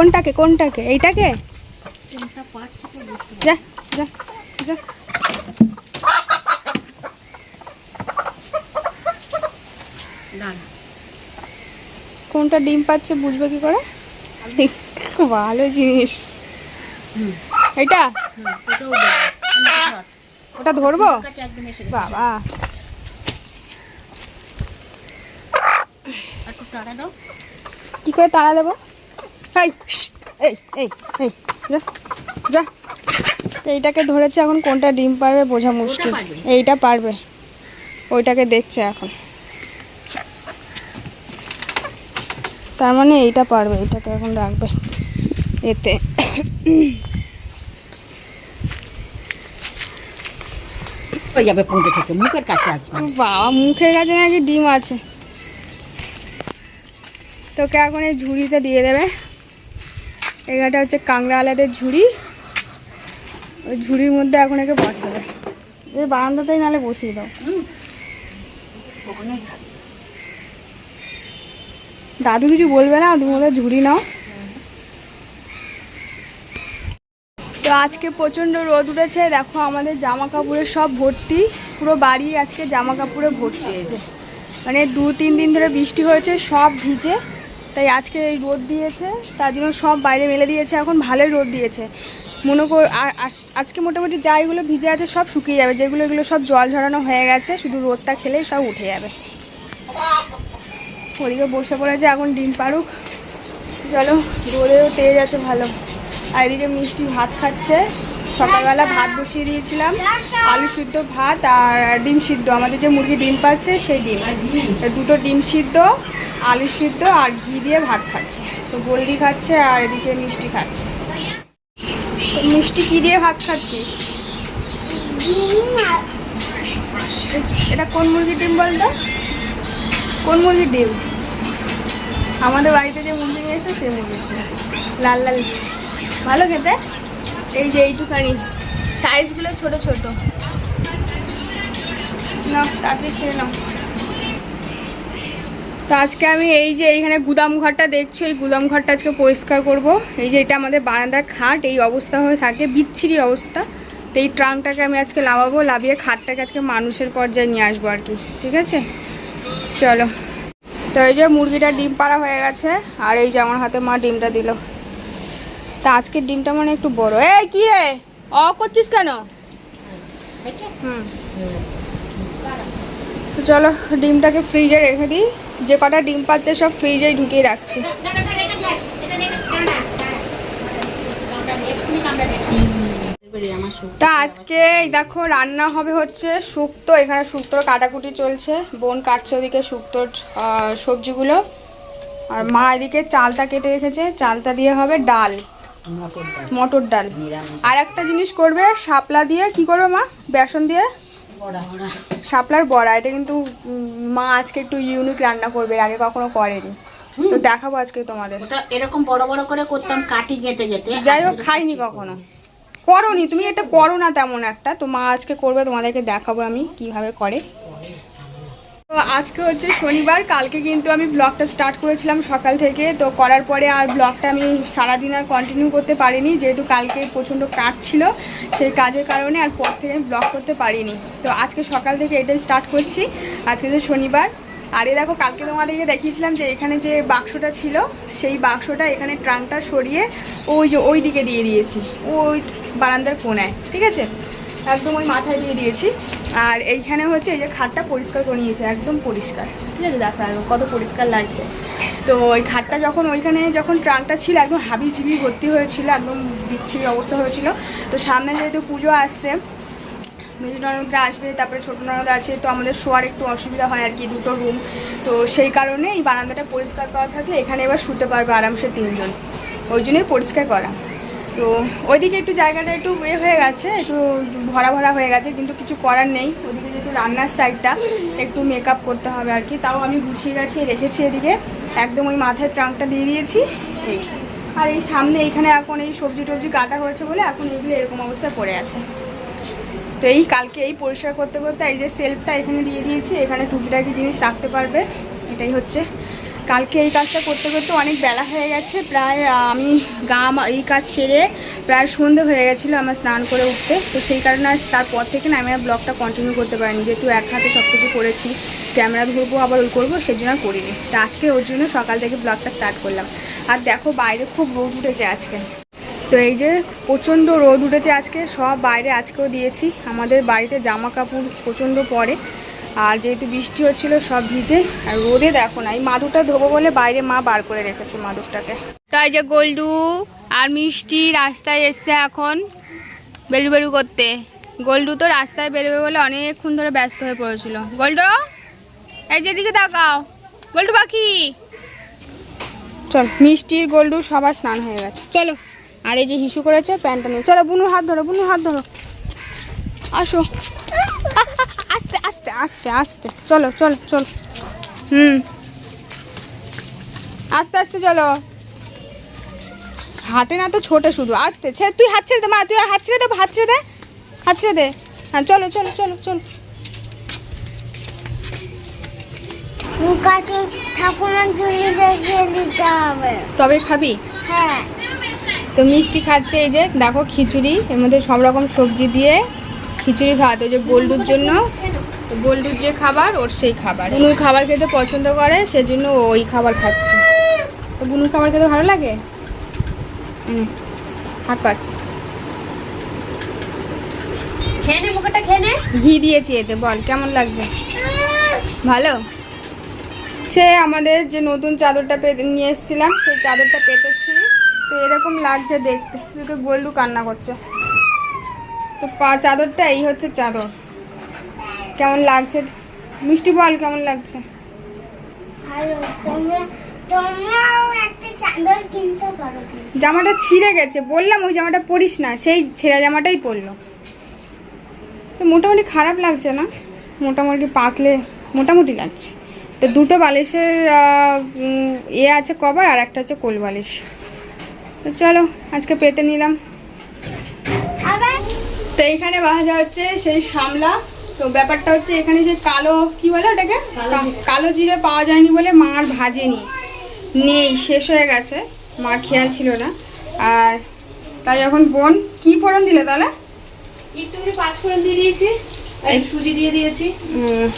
কোনটাকে কোনটাকে? এইটাকে? যা যা কোনটা ডিম পাচ্ছে বুঝবে কি করে? ভালো জিনিস। ধর। ওটা ধরবো। বাবা। কি করে তাড়া দেবো? এই এই এই এই যা যা। তো এইটাকে ধরেছে এখন কোনটা ডিম পারবে বোঝা মুশকিল। এইটা পারবে। ওইটাকে দেখছে এখন। তার মানে এইটা পারবে এইটাকে এখন রাখবে এতে। যাবে পৌঁছে থেকে মুখের কাছে আসবে। বাবা মুখের কাছে নাকি ডিম আছে। তোকে এখন এই ঝুড়িতে দিয়ে দেবে। এখানটা হচ্ছে কাংড়া আলাদের ঝুড়ি। ওই ঝুড়ির মধ্যে এখন একে বসাবে। এই বারান্দাতেই নালে বসিয়ে দাও। দাদু কিছু বলবে না? তুমি ওদের ঝুড়ি নাও। তো আজকে প্রচণ্ড রোদ উঠেছে। দেখো আমাদের জামা কাপড়ে সব ভর্তি। পুরো বাড়ি আজকে জামা কাপড়ে ভর্তি হয়েছে। মানে দু তিন দিন ধরে বৃষ্টি হয়েছে, সব ভিজে। তাই আজকে এই রোদ দিয়েছে, তার জন্য সব বাইরে মেলে দিয়েছে, এখন ভালোই রোদ দিয়েছে। মনে কর আজকে মোটামুটি যা এগুলো ভিজে আছে সব শুকিয়ে যাবে, যেগুলো, এগুলো সব জল ঝরানো হয়ে গেছে, শুধু রোদটা খেলেই সব উঠে যাবে। ওদিকে বসে পড়েছে এখন ডিম পারুক চলো, রোদেও তেজ আছে ভালো। আর এদিকে মিষ্টি ভাত খাচ্ছে। সকালবেলা ভাত বসিয়ে দিয়েছিলাম, আলু সিদ্ধ ভাত আর ডিম সিদ্ধ। আমাদের যে মুরগি ডিম পাচ্ছে সেই ডিম। দুটো ডিম সিদ্ধ, আলু সিদ্ধ আর ঘি দিয়ে ভাত খাচ্ছে। তো গোলদি খাচ্ছে আর এদিকে মিষ্টি খাচ্ছে। তো মিষ্টি কি দিয়ে ভাত খাচ্ছিস? এটা কোন মুরগির ডিম বলতো? কোন মুরগির ডিম? আমাদের বাড়িতে যে মুরগি নিয়ে এসে সে মুরগির ডিম। লাল লাল ভালো খেতে? এই যে এইটুখানি। সাইজগুলো ছোট ছোট। খেয়ে নাও। তো আজকে আমি এই যে এইখানে গুদাম ঘরটা দেখছি, এই গুদাম ঘরটা আজকে পরিষ্কার করব। এই যে এটা আমাদের বারান্দার খাট, এই অবস্থা হয়ে থাকে, বিচ্ছিরি অবস্থা। তো এই ট্রাঙ্কটাকে আমি আজকে লাগাবো লাভিয়ে খাটটাকে আজকে মানুষের পর্যায়ে নিয়ে আসব আর কি, ঠিক আছে? চলো। তো এই যে মুরগিটা ডিম পাড়া হয়ে গেছে, আর এই যে আমার হাতে মা ডিমটা দিল। তা আজকের ডিমটা মানে একটু বড়। এই, কি রে? অ করছিস কেন? হুম। চলো, ডিমটাকে ফ্রিজে রেখে দিই। যে কটা ডিম পাচ্ছে সব ফ্রিজেই ঢুকিয়ে রাখছি। তা আজকে দেখো, রান্না হবে হচ্ছে শুক্তো। এখানে শুক্তোর কাটাকুটি চলছে। বোন কাটছে ওদিকে শুক্তোর সবজিগুলো। আর মা এদিকে চালটা কেটে রেখেছে। চালটা দিয়ে হবে ডাল। মটর ডাল। আর একটা জিনিস করবে শাপলা দিয়ে কি করবে মা? বেসন দিয়ে? শাপলার বড়া এটা কিন্তু মা আজকে একটু ইউনিক রান্না করবে আগে কখনো করেনি। তো দেখাবো আজকে তোমাদের। এরকম বড় বড় করে করতাম কাটি যেতে যেতে যাই হোক খাইনি কখনো। করনি তুমি এটা করো না তেমন একটা। তো মা আজকে করবে তোমাদেরকে দেখাবো আমি কীভাবে করে। তো আজকে হচ্ছে শনিবার, কালকে কিন্তু আমি ব্লগটা স্টার্ট করেছিলাম সকাল থেকে। তো করার পরে আর ব্লগটা আমি সারাদিন আর কন্টিনিউ করতে পারিনি, যেহেতু কালকে প্রচণ্ড কাজ ছিল, সেই কাজের কারণে আর পর থেকে আমি ব্লগ করতে পারিনি। তো আজকে সকাল থেকে এটাই স্টার্ট করছি, আজকে যে শনিবার। আর এ দেখো, কালকে তোমাদেরকে দেখিয়েছিলাম যে এখানে যে বাক্সটা ছিল, সেই বাক্সটা এখানে ট্রাঙ্কটা সরিয়ে ওই যে ওই দিকে দিয়ে দিয়েছি, ওই বারান্দার কোনায়, ঠিক আছে? একদম ওই মাথায় দিয়ে দিয়েছি। আর এইখানে হচ্ছে এই যে খাটটা পরিষ্কার করে নিয়েছে, একদম পরিষ্কার। ঠিক আছে, দেখো কত পরিষ্কার লাগছে। তো ওই খাটটা যখন ওইখানে যখন ট্রাঙ্কটা ছিল, একদম হাবি ঝিবি ভর্তি হয়েছিল, একদম বিচ্ছিরি অবস্থা হয়েছিল। তো সামনে যেহেতু পুজো আসছে, মেজো ননদরা আসবে, তারপরে ছোটো ননদ আছে, তো আমাদের শোয়ার একটু অসুবিধা হয় আর কি, দুটো রুম তো সেই কারণে এই বারান্দাটা পরিষ্কার করা থাকলে এখানে এবার শুতে পারবে আরামসে তিনজন। ওই জন্যই পরিষ্কার করা। তো ওইদিকে একটু জায়গাটা একটু এ হয়ে গেছে একটু ভরা ভরা হয়ে গেছে কিন্তু কিছু করার নেই। ওদিকে যেহেতু রান্নার সাইডটা একটু মেকআপ করতে হবে আর কি তাও আমি গুছিয়ে গাছিয়ে রেখেছি এদিকে। একদম ওই মাথায় ট্রাঙ্কটা দিয়ে দিয়েছি। এই। আর এই সামনে এইখানে এখন এই সবজি টবজি কাটা হয়েছে বলে এখন এগুলো এরকম অবস্থায় পড়ে আছে। তো এই কালকে এই পরিষ্কার করতে করতে এই যে সেলফটা এখানে দিয়ে দিয়েছি এখানে টুকিটাকি জিনিস রাখতে পারবে এটাই হচ্ছে। কালকে এই কাজটা করতে করতে অনেক বেলা হয়ে গেছে। প্রায় আমি গা এই কাজ সেরে প্রায় সন্ধে হয়ে গেছিল আমার স্নান করে উঠতে। তো সেই কারণে আজ তারপর থেকে না আমি আর ব্লগটা কন্টিনিউ করতে পারিনি। যেহেতু এক হাতে সব কিছু করেছি, ক্যামেরা ধরবো, আবার ওই করব, সেই জন্য করিনি। তো আজকে ওর জন্য সকাল থেকে ব্লগটা স্টার্ট করলাম। আর দেখো, বাইরে খুব রোদ উঠেছে আজকে। তো এই যে প্রচণ্ড রোদ উঠেছে আজকে, সব বাইরে আজকেও দিয়েছি। আমাদের বাড়িতে জামা কাপড় প্রচণ্ড পরে। আর যেহেতু বৃষ্টি হচ্ছিল সব ভিজে। আর রোদে দেখো না এই মাদুরটা ধোবো বলে বাইরে মা বার করে রেখেছে মাদুরটাকে। তাই যে গোল্ডু আর মিষ্টি রাস্তায় এসছে এখন বেরু বেরু করতে। গোল্ডু তো রাস্তায় বেরোবে বলে অনেকক্ষণ ধরে ব্যস্ত হয়ে পড়েছিল। গোল্ডু এই যেদিকে তাকাও। গোল্ডু পাখি। চল মিষ্টির গোল্ডু সবার স্নান হয়ে গেছে। চলো আর এই যে হিসু করেছে প্যান্টটা নিয়ে। চলো বুনু হাত ধরো বুনু হাত ধরো। আসো। আস্তে আস্তে আস্তে। চলো চলো চলো। হুম। আস্তে আস্তে চলো। হাঁটে না তো ছোটে শুধু। আস্তে ছেড়ে তুই হাত ছেড়ে দে মা তুই হাত ছেড়ে দে হাত ছেড়ে দে হাত ছেড়ে দে। হ্যাঁ চলো চলো চলো চলো। মুখাকে ঠাকুমার ঝুলি দেখিয়ে দিতে হবে। তবে খাবি? হ্যাঁ। তো মিষ্টি খাচ্ছে এই যে দেখো খিচুড়ি। এর মধ্যে সব রকম সবজি দিয়ে খিচুড়ি ভাত ওই যে গোল্ডুর জন্য। গোল্ডুর যে খাবার ওর সেই খাবার। বুনুর খাবার খেতে পছন্দ করে সেজন্য ওই খাবার খাচ্ছে। তো বুনুর খাবার খেতে ভালো লাগে? হাত পাট ঘি দিয়েছি এতে বল কেমন লাগছে? ভালো? সে আমাদের যে নতুন চাদরটা নিয়ে এসেছিলাম সেই চাদরটা পেতেছি। তো এরকম লাগছে দেখতে। দুটো গোল্ডু কান্না করছে। তো পা চাদরটা এই হচ্ছে চাদর। কেমন লাগছে? মিষ্টি বল কেমন লাগছে। জামাটা ছিঁড়ে গেছে বললাম ওই জামাটা পরিস না সেই ছেঁড়া জামাটাই পরলো। তো মোটামুটি খারাপ লাগছে না? মোটামুটি পাতলে মোটামুটি লাগছে। তো দুটো বালিশের এ আছে কভার আর একটা হচ্ছে কোল বালিশ। তো চলো আজকে পেতে নিলাম। তো এখানে ভাজা হচ্ছে সেই সামলা। তো ব্যাপারটা হচ্ছে এখানে যে কালো কি বলে ওটাকে? কালো জিরে। পাওয়া যায়নি বলে মা আর ভাজেনি। নেই শেষ হয়ে গেছে। মার খেয়াল ছিল না। আর তাই এখন বোন কি ফোড়ন দিলে তাহলে? একটুখানি পাঁচ ফোড়ন দিয়ে দিয়েছি। সুজি দিয়ে দিয়েছি।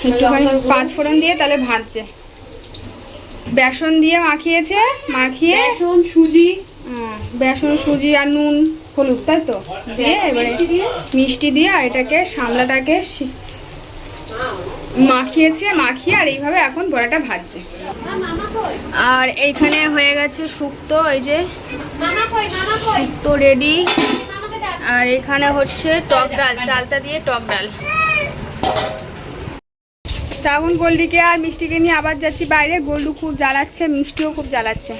একটুখানি পাঁচ ফোড়ন দিয়ে তাহলে ভাজছে। বেসন দিয়ে মাখিয়েছে মাখিয়ে বেসন সুজি। বেসন সুজি আর নুন হলুদ তাই তো? দিয়ে এবারে মিষ্টি দিয়ে। আর এটাকে সামলাটাকে মাখিয়েছে, মাখিয়ে আর এইভাবে এখন বড়াটা ভাজছে। আর এইখানে হয়ে গেছে শুক্তো, এই যে শুক্তো রেডি আর এখানে হচ্ছে টক ডাল, চালটা দিয়ে টক ডাল। তখন গোল্ডিকে আর মিষ্টিকে নিয়ে আবার যাচ্ছি বাইরে, গোল্ডু খুব জ্বালাচ্ছে, মিষ্টিও খুব জ্বালাচ্ছে।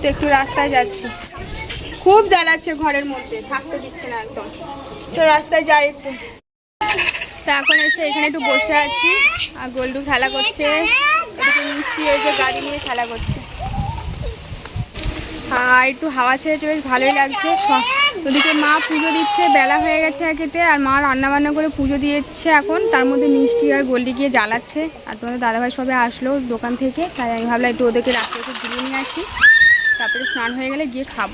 তো একটু রাস্তায় যাচ্ছি। খুব জ্বালাচ্ছে ঘরের মধ্যে, থাকতে দিচ্ছে না একদম। তো রাস্তায় যাই একটু। তো এখন এসে এখানে একটু বসে আছি। আর গোল্ডু খেলা করছে। মিষ্টি যে গাড়ি নিয়ে খেলা করছে। আর একটু হাওয়া ছেড়েছে, বেশ ভালোই লাগছে। ওদিকে মা পুজো দিচ্ছে, বেলা হয়ে গেছে একেতে। আর মা রান্না বান্না করে পুজো দিয়েছে এখন। তার মধ্যে মিষ্টি আর গোল্ডি গিয়ে জ্বালাচ্ছে। আর তোমাদের দাদাভাই সবে আসলো দোকান থেকে। তাই আমি ভাবলাম একটু ওদেরকে রাস্তায় একটু ঘুরিয়ে নিয়ে আসি। তারপরে স্নান হয়ে গেলে গিয়ে খাব।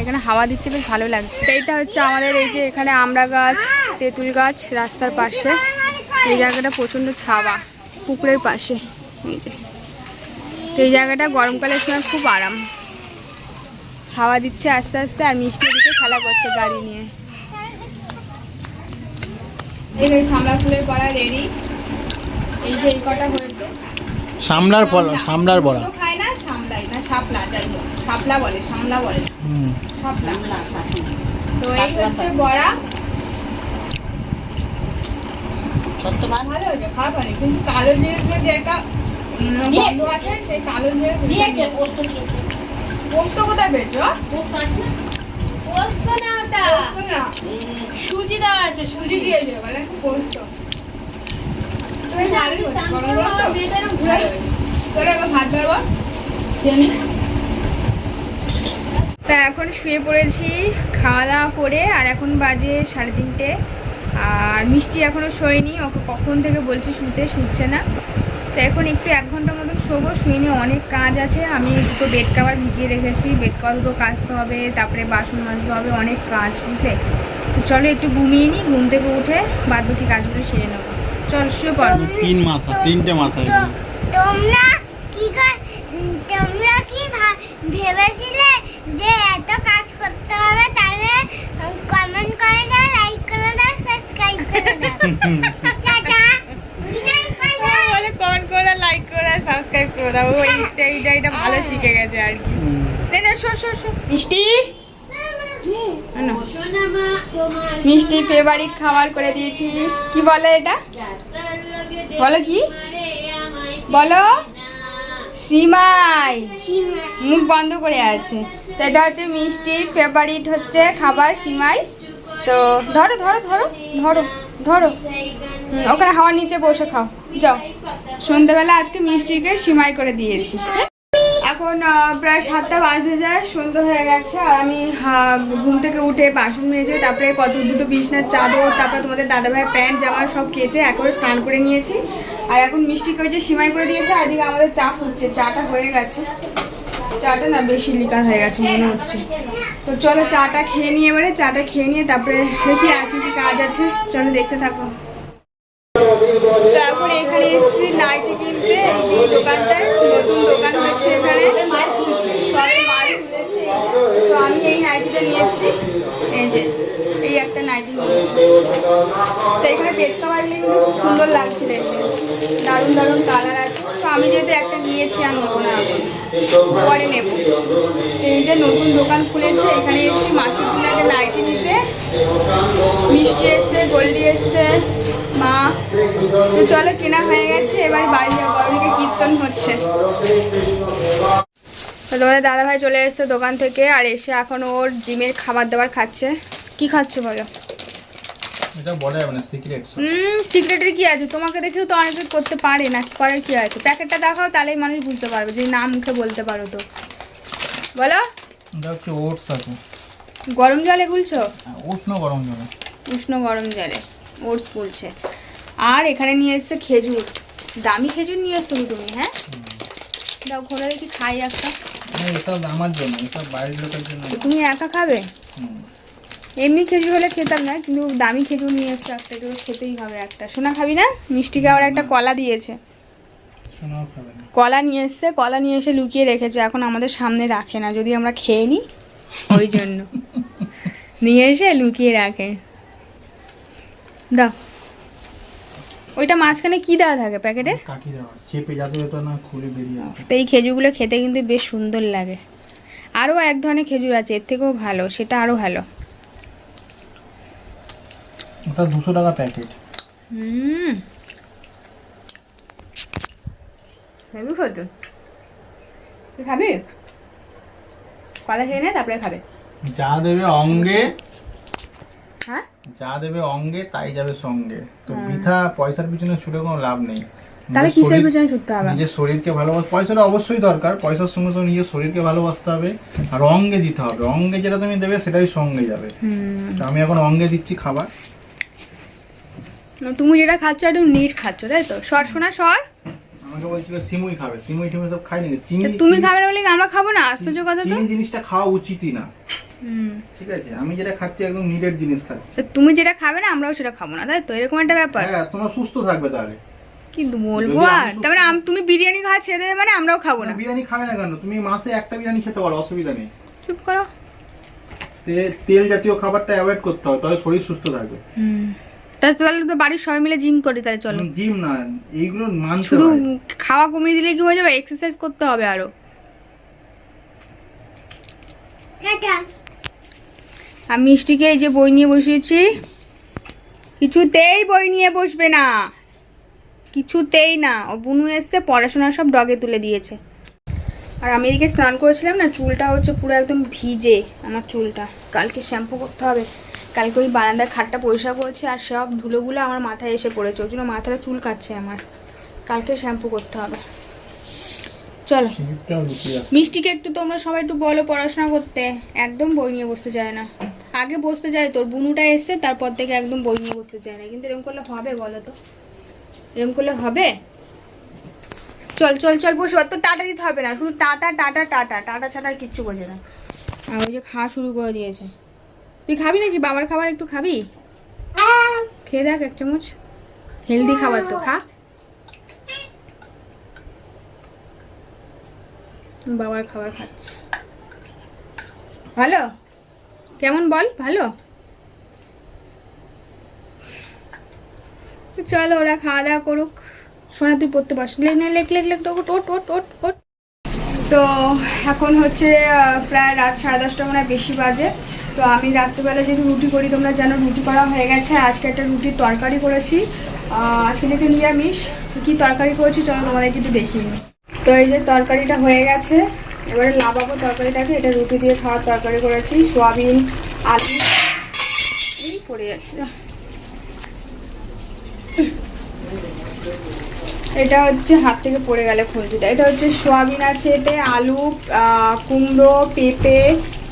এখানে হাওয়া দিচ্ছে বেশ ভালো লাগছে। এইটা হচ্ছে আমাদের এই যে এখানে আমড়া গাছ তেঁতুল গাছ রাস্তার পাশে। এই জায়গাটা প্রচণ্ড ছাওয়া পুকুরের পাশে। এই যে। তো এই জায়গাটা গরমকালের সময় খুব আরাম। হাওয়া দিচ্ছে আস্তে আস্তে আর মিষ্টি দিকে খেলা করছে গাড়ি নিয়ে। এই যে সামলা ফুলের পড়া রেডি। এই যে এই কটা হয়েছে। সামলার ফল সামলার বড়া। খায় না সামলাই না শাপলা যাই হোক। শাপলা বলে সামলা বলে। তো এই হচ্ছে বড়া। ভালো হয়েছে খারাপ হয়নি। কিন্তু কালো জিরে যে একটা গন্ধ আছে সেই কালো জিরে দিয়েছে পোস্ত দিয়েছে পোস্ত কোথায় পেয়েছ? পোস্ত আছে না? পোস্ত না ওটা। না। সুজি দেওয়া আছে সুজি দিয়েছে মানে পোস্ত। তুমি ভালোই গরম গরম তো? তোরা এবার ভাত বাড়বো? তা এখন শুয়ে পড়েছি খাওয়া দাওয়া করে আর এখন বাজে সাড়ে তিনটে। আর মিষ্টি এখনও শোয়নি ওকে কখন থেকে বলছি শুতে শুচ্ছে না। তো এখন একটু এক ঘণ্টা মতন শোবো শুয়ে নিয়ে অনেক কাজ আছে। আমি দুটো বেড কাভার ভিজিয়ে রেখেছি বেড কাভার দুটো কাচতে হবে তারপরে বাসন মাজতে হবে অনেক কাজ বুঝলে? তো চলো একটু ঘুমিয়ে নিই ঘুম থেকে উঠে বাদ বাকি কাজগুলো সেরে নেব। চল শুয়ে পড়ো। তিন মাথা তিনটে মাথা তোমরা কি কর- তোমরা কি ভেবেছিলে যে এত কাজ করতে হবে তাহলে কমেন্ট করে দাও লাইক করে দাও সাবস্ক্রাইব করে দাও। টাটা। বলে কমেন্ট করে লাইক করে সাবস্ক্রাইব করে দাও। ও এইটা এইটা এটা ভালো শিখে গেছে আর কি। নে না শো শো শো। মিষ্টি। মিষ্টি ফেভারিট খাবার করে দিয়েছি। কি বলে এটা? বলো কি? বলো। সিমাই। মুখ বন্ধ করে আছে। তো এটা হচ্ছে মিষ্টির ফেভারিট হচ্ছে খাবার সিমাই। তো ধরো ধরো ধরো ধরো ধরো। ওখানে হাওয়ার নিচে বসে খাও। যাও। সন্ধ্যাবেলা আজকে মিষ্টিকে সিমাই করে দিয়েছি। এখন প্রায় সাতটা বাজতে যায়, সন্ধ্যা হয়ে গেছে, আর আমি ঘুম থেকে উঠে বাসন মেজে, তারপরে কত দুটো বিছনার চাদর, তারপরে তোমাদের দাদাভাই প্যান্ট, জামা সব কেচে একেবারে স্নান করে নিয়েছি। আর এখন মিষ্টিকে ওই যে সিমাই করে দিয়েছে, আর আমাদের চা ফুটছে, চাটা হয়ে গেছে। চাটা না বেশি লিকার হয়ে গেছে, মনে হচ্ছে। তো চলো চাটা খেয়ে নিয়ে এবারে, চাটা খেয়ে নিয়ে তারপরে দেখি আর কি কাজ আছে। চলো দেখতে থাকো। দারুণ দারুণ কালার আছে। তো আমি যেহেতু একটা নিয়েছি, আর নেব না। পরে নেব। এই যে নতুন দোকান খুলেছে, এখানে এসেছি মাসের জন্য একটা নাইটি নিতে। মিষ্টি এসছে, গোল্ডি এসছে, মা। তো চলো, কেনা হয়ে গেছে, এবার বাড়ি যাব। ওদিকে কীর্তন হচ্ছে। তো তোমাদের দাদাভাই চলে এসছে দোকান থেকে, আর এসে এখন ওর জিমের খাবার দাবার খাচ্ছে। কি খাচ্ছে বলো? এটা বলা যাবে না সিক্রেট হুম সিক্রেটের কি আছে? তোমাকে দেখেও তো অনেকে করতে পারে না করার কি আছে? প্যাকেটটা দেখাও তাহলেই মানুষ বুঝতে পারবে যদি না মুখে বলতে পারো তো। বলো? এটা হচ্ছে ওটস আছে। গরম জলে গুলছো? উষ্ণ গরম জলে। উষ্ণ গরম জলে ওটস গুলছে। আর এখানে নিয়ে এসছে খেজুর। দামি খেজুর নিয়ে এসছো তুমি হ্যাঁ? দাও ঘোরা দেখি খাই একটা? না, এসব আমার জন্য এসব বাইরের লোকের জন্য। তুমি একা খাবে? হুম। এমনি খেজুর হলে খেতাম না কিন্তু দামি খেজুর নিয়ে এসছে একটা এগুলো খেতেই হবে একটা। সোনা খাবি না? মিষ্টিকে আবার একটা কলা দিয়েছে। কলা নিয়ে এসছে কলা নিয়ে এসে লুকিয়ে রেখেছে এখন আমাদের সামনে রাখে না যদি আমরা খেয়ে নিই ওই জন্য। নিয়ে এসে লুকিয়ে রাখে। দাও। ওইটা মাঝখানে কি দেওয়া থাকে প্যাকেটে? চেপে যাতে ওটা না খুলে বেরিয়ে তো এই খেজুরগুলো খেতে কিন্তু বেশ সুন্দর লাগে। আরও এক ধরনের খেজুর আছে এর থেকেও ভালো সেটা আরও ভালো। ওটা দুশো টাকা প্যাকেট। হুম। কত তুই খাবি? কলা খেয়ে নে তারপরে খাবে। যা দেবে অঙ্গে হ্যাঁ? যা দেবে অঙ্গে তাই যাবে সঙ্গে। তো বৃথা পয়সার পিছনে ছুটে কোনো লাভ নেই। তাহলে কিসের পিছনে ছুটতে হবে? নিজের শরীরকে ভালোবাস পয়সাটা অবশ্যই দরকার। পয়সার সঙ্গে সঙ্গে নিজের শরীরকে ভালোবাসতে হবে। আর অঙ্গে দিতে হবে। অঙ্গে যেটা তুমি দেবে সেটাই সঙ্গে যাবে। হুম। তো আমি এখন অঙ্গে দিচ্ছি খাবার। তুমি যেটা খাচ্ছ একদম নিট খাচ্ছ তাই তো? সর শোনা সর আমাকে বলছিল সিমুই খাবে সিমুই টিমুই সব খাই নাকি চিনি তুমি খাবে না বলে আমরা খাব না? আশ্চর্য কথা তো। চিনি জিনিসটা খাওয়া উচিতই না। ঠিক আছে আমি যেটা খাচ্ছি একদম জিনিস খাচ্ছি। তুমি যেটা খাবে না আমরাও সেটা খাব না তাই তো? এরকম একটা ব্যাপার। হ্যাঁ তোমরা সুস্থ থাকবে তাহলে। কি বলব আর? তার মানে আম- তুমি বিরিয়ানি খাওয়া ছেড়ে দেবে মানে আমরাও খাব না বিরিয়ানি খাবে না কেন? তুমি মাসে একটা বিরিয়ানি খেতে পারো অসুবিধা নেই। চুপ করো। তেল জাতীয় খাবারটা অ্যাভয়েড করতে হবে তাহলে শরীর সুস্থ থাকবে। হুম। তাহলে তো বাড়ির সবাই মিলে জিম করি তাহলে চলো। জিম না এইগুলো মানতে শুধু খাওয়া কমিয়ে দিলে কি হয়ে যাবে? এক্সারসাইজ করতে হবে আরও। আমি মিষ্টিকে এই যে বই নিয়ে বসিয়েছি কিছুতেই বই নিয়ে বসবে না। কিছুতেই না। ও বুনু এসছে পড়াশোনা সব ডগে তুলে দিয়েছে। আর আমি এদিকে স্নান করেছিলাম না চুলটা হচ্ছে পুরো একদম ভিজে আমার চুলটা। কালকে শ্যাম্পু করতে হবে। কালকে ওই বারান্দার খাটটা পরিষ্কার করেছে আর সব ধুলোগুলো আমার মাথায় এসে পড়েছে ওই জন্য মাথাটা চুল কাটছে আমার। কালকে শ্যাম্পু করতে হবে। চলো। মিষ্টিকে একটু তোমরা সবাই একটু বলো পড়াশোনা করতে। একদম বই নিয়ে বসতে চায় না। আগে বসতে চায় তোর বুনুটা এসছে তারপর থেকে একদম বই নিয়ে বসতে চায় না। কিন্তু এরকম করলে হবে বলো তো? এরকম করলে হবে? চল চল চল বসে। তোর টাটা দিতে হবে না। শুধু টাটা টাটা টাটা টাটা। ছাটা আর কিচ্ছু বোঝে না। আর ওই যে খাওয়া শুরু করে দিয়েছে। তুই খাবি নাকি? বাবার খাবার একটু খাবি? খেয়ে দেখ এক চামচ। হেলদি খাবার তো, খা। বাবার খাবার খাচ্ছি। ভালো? কেমন বল? ভালো? চলো ওরা খাওয়া দাওয়া করুক। সোনা, তুই পড়তে পারস লেখ নে, লেখ লেখ ওট ওট ওট ওট ওট তো এখন হচ্ছে প্রায় রাত সাড়ে দশটা মনে বেশি বাজে। তো আমি রাত্রিবেলা যেহেতু রুটি করি, তোমরা জানো রুটি করা হয়ে গেছে। আজকে একটা রুটির তরকারি করেছি। আজকে যেহেতু নিরামিষ। কী তরকারি করেছি চলো তোমাদেরকে একটু দেখিয়ে তো এই যে তরকারিটা হয়ে গেছে, এবারে লাভাবো তরকারিটাকে। এটা রুটি দিয়ে খাওয়ার তরকারি করেছি, সোয়াবিন, আলু। পড়ে যাচ্ছে। এটা হচ্ছে হাত থেকে পড়ে গেলে খুন্তিটা এটা হচ্ছে সোয়াবিন আছে এতে, আলু কুমড়ো, পেঁপে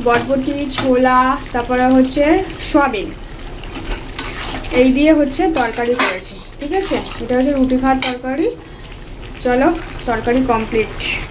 বটবটি, ছোলা, তারপরে হচ্ছে সয়াবিন। এই দিয়ে হচ্ছে তরকারি করেছি, ঠিক আছে? এটা হচ্ছে রুটি খাওয়ার তরকারি। চলো, তরকারি কমপ্লিট